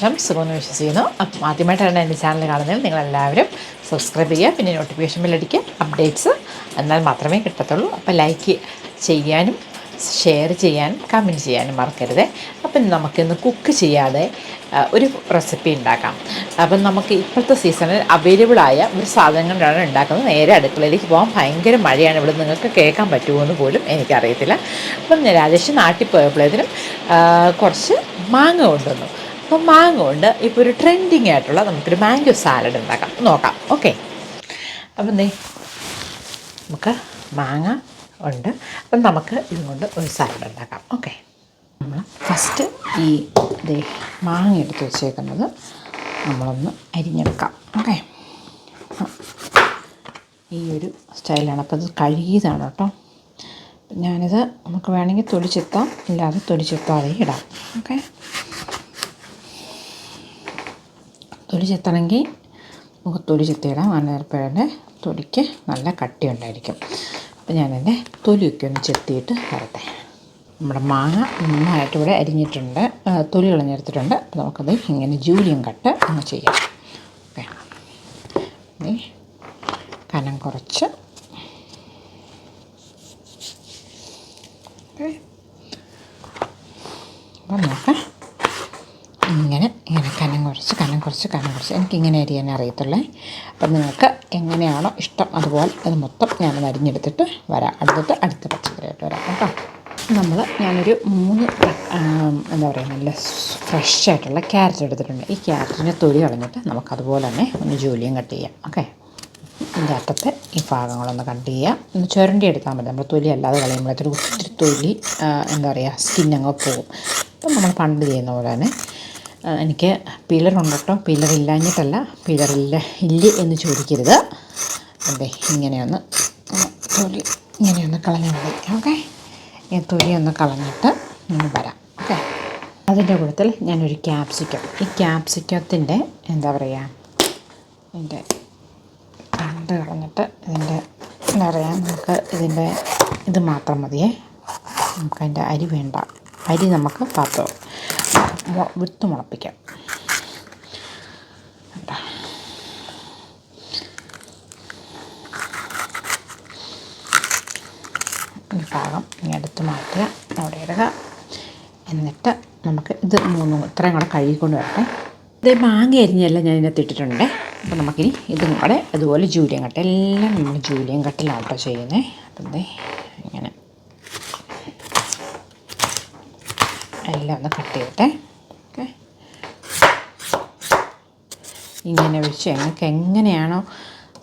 ഞാൻ സുഖമെന്ന് വിശ്വസിക്കുന്നു അപ്പം ആദ്യമായിട്ടാണ് എന്റെ ചാനൽ കാണുന്നത് നിങ്ങളെല്ലാവരും സബ്സ്ക്രൈബ് ചെയ്യുക പിന്നെ നോട്ടിഫിക്കേഷൻ ബില്ലടിക്കുക അപ്ഡേറ്റ്സ് എന്നാൽ മാത്രമേ കിട്ടത്തുള്ളൂ. അപ്പോൾ ലൈക്ക് ചെയ്യാനും ഷെയർ ചെയ്യാനും കമന്റ് ചെയ്യാനും മറക്കരുത്. അപ്പം നമുക്കിന്ന് കുക്ക് ചെയ്യാതെ ഒരു റെസിപ്പി ഉണ്ടാക്കാം. അപ്പം നമുക്ക് ഇപ്പോഴത്തെ സീസണിൽ അവൈലബിൾ ആയ ഒരു സാധനങ്ങളാണ് ഉണ്ടാക്കുന്നത്. നേരെ അടുക്കളയിലേക്ക് പോകാൻ ഭയങ്കര മഴയാണ്. ഇവിടെ നിങ്ങൾക്ക് കേൾക്കാൻ പറ്റുമോ എന്ന് പോലും എനിക്കറിയത്തില്ല. അപ്പം രാജേഷ് നാട്ടിൽ പോയപ്പോഴേതിനും കുറച്ച് മാങ്ങ കൊണ്ടുവന്നു. അപ്പോൾ മാങ്ങ കൊണ്ട് ഇപ്പോൾ ഒരു ട്രെൻഡിങ് ആയിട്ടുള്ള നമുക്കൊരു മാംഗോ സാലഡ് ഉണ്ടാക്കാം. നോക്കാം. ഓക്കെ അപ്പം നീ നമുക്ക് മാങ്ങ ഉണ്ട്. അപ്പം നമുക്ക് ഇതുകൊണ്ട് ഒരു സാലഡ് ഉണ്ടാക്കാം. ഓക്കെ നമ്മൾ ഫസ്റ്റ് ഈ ദേ മാങ്ങ എടുത്ത് വെച്ചേക്കുന്നത് നമ്മളൊന്ന് അരിഞ്ഞെടുക്കാം. ഓക്കെ ഈ ഒരു സ്റ്റൈലാണ് അപ്പോൾ ഇത് കഴുകിയതാണ് കേട്ടോ. ഞാനിത് നമുക്ക് വേണമെങ്കിൽ തൊലിച്ചെത്താം. ഇല്ലാതെ തൊലിച്ചെത്താതെ ഇടാം. ഓക്കെ തൊലി ചെത്തണമെങ്കിൽ നമുക്ക് തൊലി ചെത്തിയിടാം അന്നേരപ്പഴന്റെ തൊലിക്ക് നല്ല കട്ടി ഉണ്ടായിരിക്കും അപ്പം ഞാനെന്റെ തൊലിയൊക്കെ ഒന്ന് ചെത്തിയിട്ട് വരട്ടെ. നമ്മുടെ മാങ്ങ നന്നായിട്ട് ഇവിടെ അരിഞ്ഞിട്ടുണ്ട്. തൊലി കളഞ്ഞെടുത്തിട്ടുണ്ട്. അപ്പോൾ നമുക്കത് ഇങ്ങനെ ജൂലിയും കട്ട് അങ്ങ് ചെയ്യാം ഓക്കെ ദേ, കനം കുറച്ച് ഓക്കെ അപ്പം നോക്കാം ഇങ്ങനെ ഇങ്ങനെ കനം കുറച്ച് കനം കുറച്ച്. എനിക്കിങ്ങനെ അരിയാൻ അറിയത്തുള്ളേ. അപ്പം നിങ്ങൾക്ക് എങ്ങനെയാണോ ഇഷ്ടം അതുപോലെ അത് മൊത്തം ഞാനത് അരിഞ്ഞെടുത്തിട്ട് വരാം. അടുത്തിട്ട് അടുത്ത പച്ചക്കറിയായിട്ട് വരാം കേട്ടോ. നമ്മൾ ഞാനൊരു മൂന്ന് എന്താ പറയുക നല്ല ഫ്രഷ് ആയിട്ടുള്ള ക്യാരറ്റ് എടുത്തിട്ടുണ്ട്. ഈ ക്യാരറ്റിനെ തൊലി കളഞ്ഞിട്ട് നമുക്ക് അതുപോലെ തന്നെ ഒന്ന് ജോലിയും കട്ട് ചെയ്യാം. ഓക്കെ? ഇതിന്റെ അറ്റത്തെ ഈ ഭാഗങ്ങളൊന്ന് കട്ട് ചെയ്യാം. ഒന്ന് ചുരണ്ടി എടുത്താൽ മതി. നമ്മൾ തൊലി അല്ലാതെ കളയുമ്പോഴത്തേക്ക് ഒത്തിരി തൊലി എന്താ പറയുക സ്കിന്നങ്ങ് പോകും. അപ്പം നമ്മൾ പണ്ട് ചെയ്യുന്ന പോലെ തന്നെ എനിക്ക് പില്ലറുണ്ട് കേട്ടോ. പില്ലർ ഇല്ലാഞ്ഞിട്ടല്ല. പില്ലറില്ല ഇല്ല എന്ന് ചോദിക്കരുത്. അതെ ഇങ്ങനെയൊന്ന് തൊലി ഇങ്ങനെയൊന്ന് കളഞ്ഞാൽ മതി. ഓക്കെ? ഈ തൊലി ഒന്ന് കളഞ്ഞിട്ട് ഒന്ന് വരാം. ഓക്കെ? അതിന്റെ കൂട്ടത്തിൽ ഞാനൊരു ക്യാപ്സിക്കം. ഈ ക്യാപ്സിക്കത്തിന്റെ എന്താ പറയുക ഇതിന്റെ കണ്ട് കളഞ്ഞിട്ട് ഇതിന്റെ എന്താ പറയുക നമുക്ക് ഇതിന്റെ ഇത് മാത്രം മതിയേ. നമുക്കതിന്റെ അരി വേണ്ട. അരി നമുക്ക് പാത്രം വിത്ത് മുളപ്പിക്കാം? ഈ ഭാഗം ഇനി എടുത്ത് മാറ്റുക. അവിടെ ഇടുക. എന്നിട്ട് നമുക്ക് ഇത് മൂന്ന് ഇത്രയും കൂടെ കഴുകിക്കൊണ്ട് വരട്ടെ. ഇത് മാങ്ങ അരിഞ്ഞെല്ലാം ഞാൻ ഇതിനകത്ത് ഇട്ടിട്ടുണ്ട്. അപ്പോൾ നമുക്കിനി ഇതും കൂടെ അതുപോലെ ജൂലിയം കട്ട് എല്ലാം നമ്മൾ ജൂലിയം കട്ടിലാണ് കേട്ടോ ചെയ്യുന്നത് അപ്പം ഇങ്ങനെ എല്ലാം ഒന്ന് കട്ട് ചെയ്യട്ടെ. ഓക്കെ. ഇങ്ങനെ വെച്ച് ഞങ്ങൾക്ക് എങ്ങനെയാണോ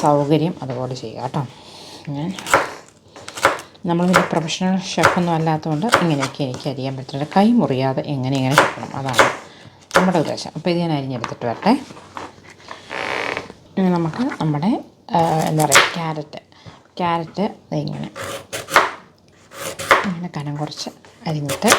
സൗകര്യം അതുപോലെ ചെയ്യുക കേട്ടോ. ഞാൻ നമ്മൾ വലിയ പ്രൊഫഷണൽ ഷെഫൊന്നും അല്ലാത്തതുകൊണ്ട് ഇങ്ങനെയൊക്കെ എനിക്ക് അറിയാൻ പറ്റില്ല കൈ മുറിയാതെ എങ്ങനെ ഇങ്ങനെ കിട്ടണം അതാണ് നമ്മുടെ ഉദ്ദേശം. അപ്പോൾ ഇത് ഞാൻ അരിഞ്ഞെടുത്തിട്ട് വരട്ടെ. ഇനി നമുക്ക് നമ്മുടെ എന്താ പറയുക ക്യാരറ്റ്. ക്യാരറ്റ് ഇങ്ങനെ ഇങ്ങനെ കനം കുറച്ച് അരിഞ്ഞിട്ട്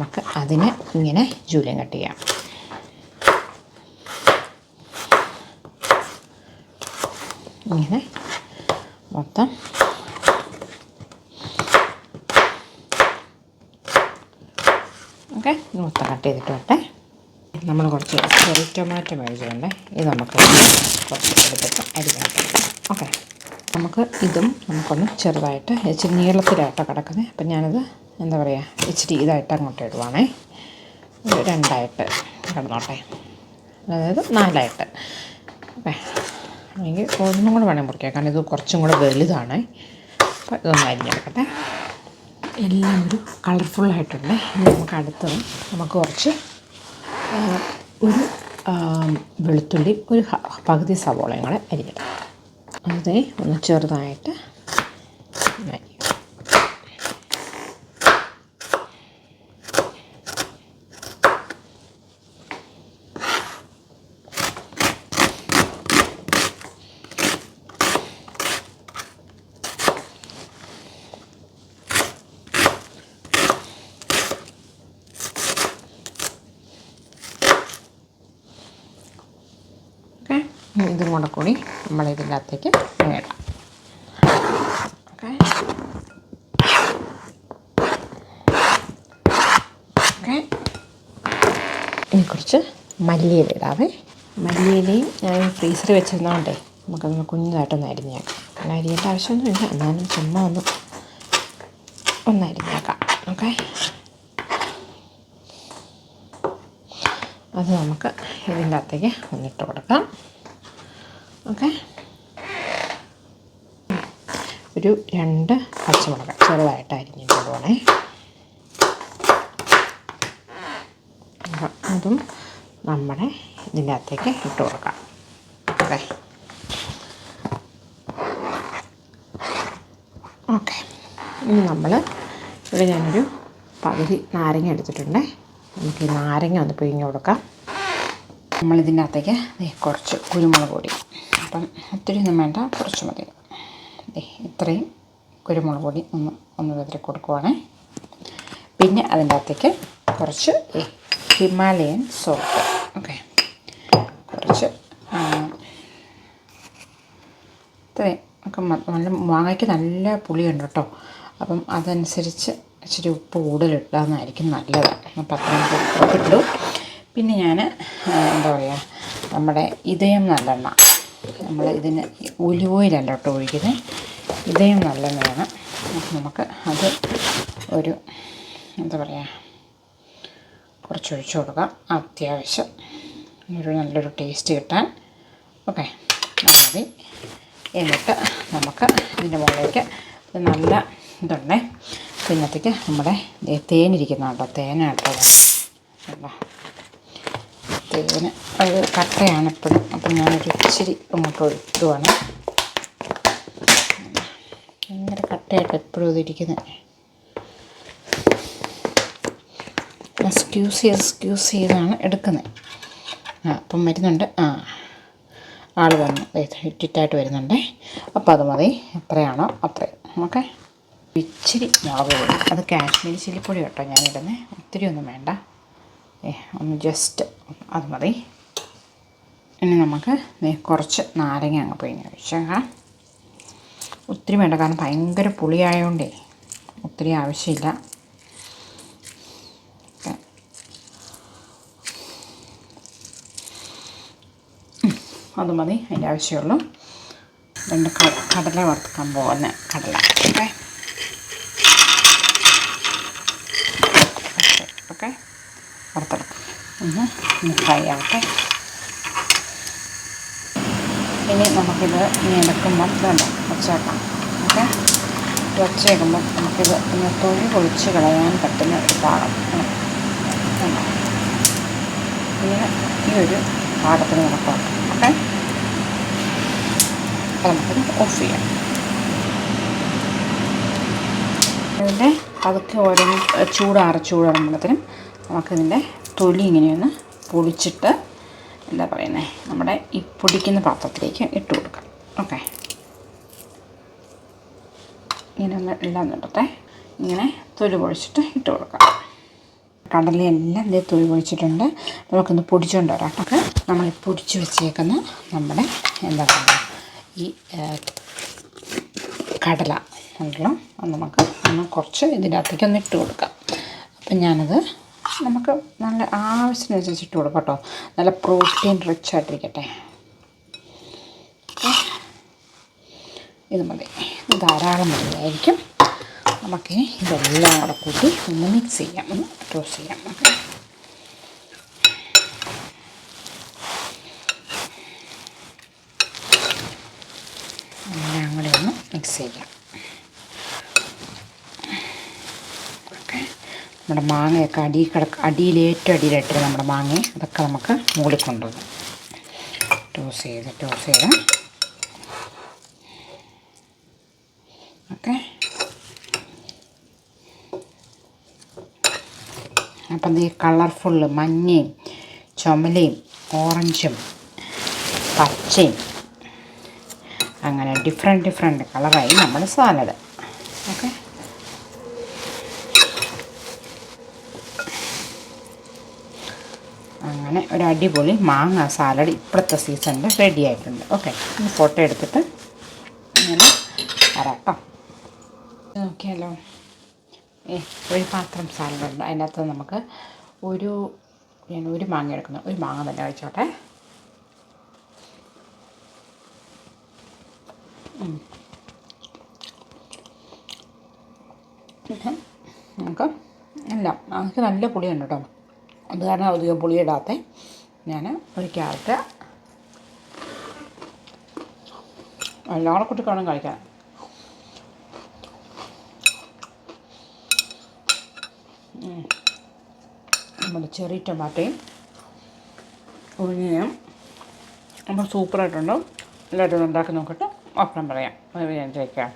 നമുക്ക് അതിനെ ഇങ്ങനെ ജൂലിയം കട്ട് ചെയ്യാം. ഇങ്ങനെ മൊത്തം ഓക്കെ മൊത്തം കട്ട് ചെയ്തിട്ട് വട്ടെ നമ്മൾ കുറച്ച് ചെറിയ ടൊമാറ്റോ മേടിച്ചുകൊണ്ട് ഇത് നമുക്ക് കുറച്ച് എടുത്തിട്ട് അരി കണക്കെടുക്കാം ഓക്കെ നമുക്ക് ഇതും നമുക്കൊന്ന് ചെറുതായിട്ട് ഇച്ചിരി നീളത്തിലായിട്ടോ കിടക്കുന്നത്. അപ്പം ഞാനത് എന്താ പറയുക ഇച്ചിരി ഇതായിട്ട് അങ്ങോട്ട് ഇടുവാണേ. രണ്ടായിട്ട് കിടന്നോട്ടെ അതായത് നാലായിട്ട്. എനിക്ക് ഒന്നും കൂടെ വേണേൽ മുറിക്കാം. കാരണം ഇത് കുറച്ചും കൂടെ വലുതാണ്. അപ്പോൾ ഇതൊന്ന് അരിഞ്ഞെടുക്കട്ടെ. എല്ലാം ഒരു കളർഫുള്ളായിട്ടുണ്ട് നമുക്ക് അടുത്തത് നമുക്ക് കുറച്ച് ഒരു വെളുത്തുള്ളി ഒരു പകുതി സവോളയും കൂടെ അതേ ഒന്ന് ചെറുതായിട്ട് അരിയാം. ഓക്കെ ഇതും കൂടെ കൂടി നമ്മൾ ഇതിന്റെ ഇടാം. ഓക്കെ. ഇനി കുറച്ച് മല്ലിയില ഇടാവേ. മല്ലിയിലയും ഞാൻ ഫ്രീസറിൽ വെച്ചിരുന്നതുകൊണ്ടേ നമുക്കൊന്ന് കുഞ്ഞതായിട്ടൊന്ന് അരിഞ്ഞേക്കാം. അങ്ങനെ അരിയേണ്ട ആവശ്യമൊന്നുമില്ല. എന്നാലും ചുമ്മാ ഒന്ന് ഒന്ന് അരിഞ്ഞേക്കാം. ഓക്കെ. അത് നമുക്ക് ഇതിന്റെ അകത്തേക്ക് ഒന്നിട്ട് കൊടുക്കാം. ഓക്കെ. ഒരു രണ്ട് പച്ചമുളക് ചെറുതായിട്ട് അരിഞ്ഞിട്ട് അപ്പം അതും നമ്മുടെ ഇതിന്റെ അകത്തേക്ക് ഇട്ട് കൊടുക്കാം. ഓക്കെ. ഓക്കെ. ഇനി നമ്മൾ ഇവിടെ ഞാനൊരു പകുതി നാരങ്ങ എടുത്തിട്ടുണ്ട്. നമുക്ക് ഈ നാരങ്ങ ഒന്ന് പിഴിഞ്ഞ് കൊടുക്കാം. നമ്മളിതിന്റെ അകത്തേക്ക് കുറച്ച് കുരുമുളക് പൊടി. അപ്പം ഒത്തിരി ഒന്നും വേണ്ട കുറച്ച് മതി. ഇത്രയും കുരുമുളക് പൊടി ഒന്ന് ഒന്ന് വിതറി കൊടുക്കുവാണേ. പിന്നെ അതിന്റെ അകത്തേക്ക് കുറച്ച് ഹിമാലയൻ സോൾട്ട് ഓക്കെ. കുറച്ച് ഇത്രയും ഒക്കെ നല്ല മാങ്ങയ്ക്ക് നല്ല പുളിയുണ്ട് കേട്ടോ. അപ്പം അതനുസരിച്ച് ഇച്ചിരി ഉപ്പ് കൂടുതലിട്ടാന്നായിരിക്കും നല്ലത്. അപ്പം അത്രയും ഉപ്പ് ഇട്ടു. പിന്നെ ഞാൻ എന്താ പറയുക നമ്മുടെ ഇതയം നല്ലെണ്ണ. നമ്മൾ ഇതിന് ഒലിവ് ഓയിലല്ല കേട്ടോ ഒഴിക്കുന്നത് ഇതയം നല്ലെണ്ണയാണ്. നമുക്ക് അത് ഒരു എന്താ പറയുക കുറച്ച് ഒഴിച്ചു കൊടുക്കാം. അത്യാവശ്യം ഒരു നല്ലൊരു ടേസ്റ്റ് കിട്ടാൻ. ഓക്കെ മതി. എന്നിട്ട് നമുക്ക് ഇതിന്റെ മുകളിലേക്ക് നല്ല ഇതുണ്ടേ. പിന്നത്തേക്ക് നമ്മുടെ ദേ തേനിരിക്കുന്ന കേട്ടോ. കണ്ടോ അത് കട്ടയാണ് എപ്പോഴും അപ്പം ഞാനൊരു ഇച്ചിരി അങ്ങോട്ട് ഒഴിക്കുവാണ്. ഭയങ്കര കട്ടയായിട്ട് എപ്പോഴും ഇതിരിക്കുന്നത് എക്സ്ക്യൂസ് ചെയ്ത് എക്സ്ക്യൂസ് ചെയ്താണ് എടുക്കുന്നത്. ആ അപ്പം വരുന്നുണ്ട്. ആ ആൾ വന്നു. ഇറ്റിറ്റായിട്ട് വരുന്നുണ്ടേ. അപ്പോൾ അത് മതി. എത്രയാണോ അത്രയും. ഓക്കെ. ഇച്ചിരി മുളക് പൊടി. അത് കാശ്മീരി ചില്ലിപ്പൊടി കേട്ടോ ഞാനിടുന്നത് ഒത്തിരി ഒന്നും വേണ്ട. ഒന്ന് ജസ്റ്റ് അത് മതി. ഇനി നമുക്ക് കുറച്ച് നാരങ്ങ അങ്ങ് പിഴിഞ്ഞ് ഒഴിച്ചേക്കാം. ഒത്തിരി വേണ്ട കാരണം ഭയങ്കര പുളിയായതുകൊണ്ടേ ഒത്തിരി ആവശ്യമില്ല. അത് മതി അതിന്റെ ആവശ്യമുള്ളൂ രണ്ട് കടല വറുക്കാൻ പോകുന്ന കടല. Okay okay. വറുത്തെടുക്കാം. ഒന്ന് ഫ്രൈ ആവട്ടെ. ഇനി നമുക്കിത് ഇനി എടുക്കുമ്പം വേണ്ട ഒച്ചയാക്കാം ഓക്കെ? ഒച്ചയാക്കുമ്പം നമുക്കിത് ഇന്ന് തൊഴി പൊളിച്ച് കളയാൻ പറ്റുന്ന ഒരു പാകം? ഇങ്ങനെ ഈ ഒരു പാകത്തിന് നമുക്ക് ഓക്കെ? അപ്പോൾ നമുക്കിത് ഓഫ് ചെയ്യാം. അതിന്റെ പതുക്കെ ഓരോ ചൂടാറ് ചൂടാറുമ്പോഴത്തേനും നമുക്കിതിന്റെ തൊലി ഇങ്ങനെയൊന്ന് പൊളിച്ചിട്ട് എന്താ പറയുന്നത് നമ്മുടെ ഈ പൊടിക്കുന്ന പാത്രത്തിലേക്ക് ഇട്ട് കൊടുക്കാം. ഓക്കെ. ഇങ്ങനെ ഒന്ന് എല്ലാം നിട്ടത്തെ ഇങ്ങനെ തൊലി പൊഴിച്ചിട്ട് ഇട്ട് കൊടുക്കാം. കടലയെല്ലാം ഇതേ തൊലി പൊഴിച്ചിട്ടുണ്ട് നമുക്കൊന്ന് പൊടിച്ചുകൊണ്ട് വരാം. ഒക്കെ നമ്മൾ പൊടിച്ച് വെച്ചേക്കുന്ന നമ്മുടെ എന്താ പറയുക ഈ കടല ഉണ്ടല്ലോ. അത് നമുക്ക് ഒന്ന് കുറച്ച് ഇതിന്റെ അകത്തേക്ക് ഒന്ന് ഇട്ട് കൊടുക്കാം. അപ്പം ഞാനത് നമുക്ക് നല്ല ആവശ്യത്തിനനുസരിച്ച് ഇട്ട് കൊടുക്കാം കേട്ടോ. നല്ല പ്രോട്ടീൻ റിച്ച് ആയിട്ടിരിക്കട്ടെ. ഇത് മതി. ഇത് ധാരാളം മതിയായിരിക്കും. നമുക്ക് ഇതെല്ലാം കൂടെ കൂട്ടി ഒന്ന് മിക്സ് ചെയ്യാം. ഒന്ന് ടോസ് ചെയ്യാം. എല്ലാം കൂടെ ഒന്ന് മിക്സ് ചെയ്യാം. നമ്മുടെ മാങ്ങയൊക്കെ അടി കിടക്ക അടിയിൽ ഏറ്റവും നമ്മുടെ മാങ്ങ അതൊക്കെ നമുക്ക് മുകളിൽ കൊണ്ടുവന്നു ടോസ് ചെയ്ത് ടോസ് ചെയ്ത്. ഓക്കെ. അപ്പം ഈ കളർഫുള്ള് മഞ്ഞയും ചുമലയും ഓറഞ്ചും പച്ചയും അങ്ങനെ ഡിഫറെന്റ് ഡിഫറെന്റ് കളറായി നമ്മൾ സാലഡ്. ഓക്കെ. അങ്ങനെ ഒരു അടിപൊളി മാങ്ങ സാലഡ് ഇപ്പോഴത്തെ സീസണിൽ റെഡി ആയിട്ടുണ്ട്. ഓക്കെ ഒന്ന് ഫോട്ടോ എടുത്തിട്ട് ഇങ്ങനെ വരാം കേട്ടോ നോക്കിയാലോ? ഏ ഒരു പാത്രം സാലഡ് ഉണ്ട്. അതിനകത്ത് നമുക്ക് ഒരു ഞാൻ ഒരു മാങ്ങ എടുക്കുന്നു. ഒരു മാങ്ങ തന്നെ കഴിച്ചോട്ടെ നമുക്ക് എല്ലാം നമുക്ക് നല്ല പുളിയുണ്ട് കേട്ടോ. അത് കാരണം അധികം പുളി ഇടാത്ത ഞാൻ ഒരു ക്യാരറ്റ്. എല്ലാവരും കൂട്ടി കാണും കഴിക്കാൻ. നമ്മുടെ ചെറിയ ടൊമാറ്റോയും ഉള്ളിയും നമ്മൾ സൂപ്പറായിട്ടുണ്ട്. എല്ലാവരും ഉണ്ടാക്കി നോക്കിയിട്ട് അപ്പം പറയാം. ഞാൻ കഴിക്കാം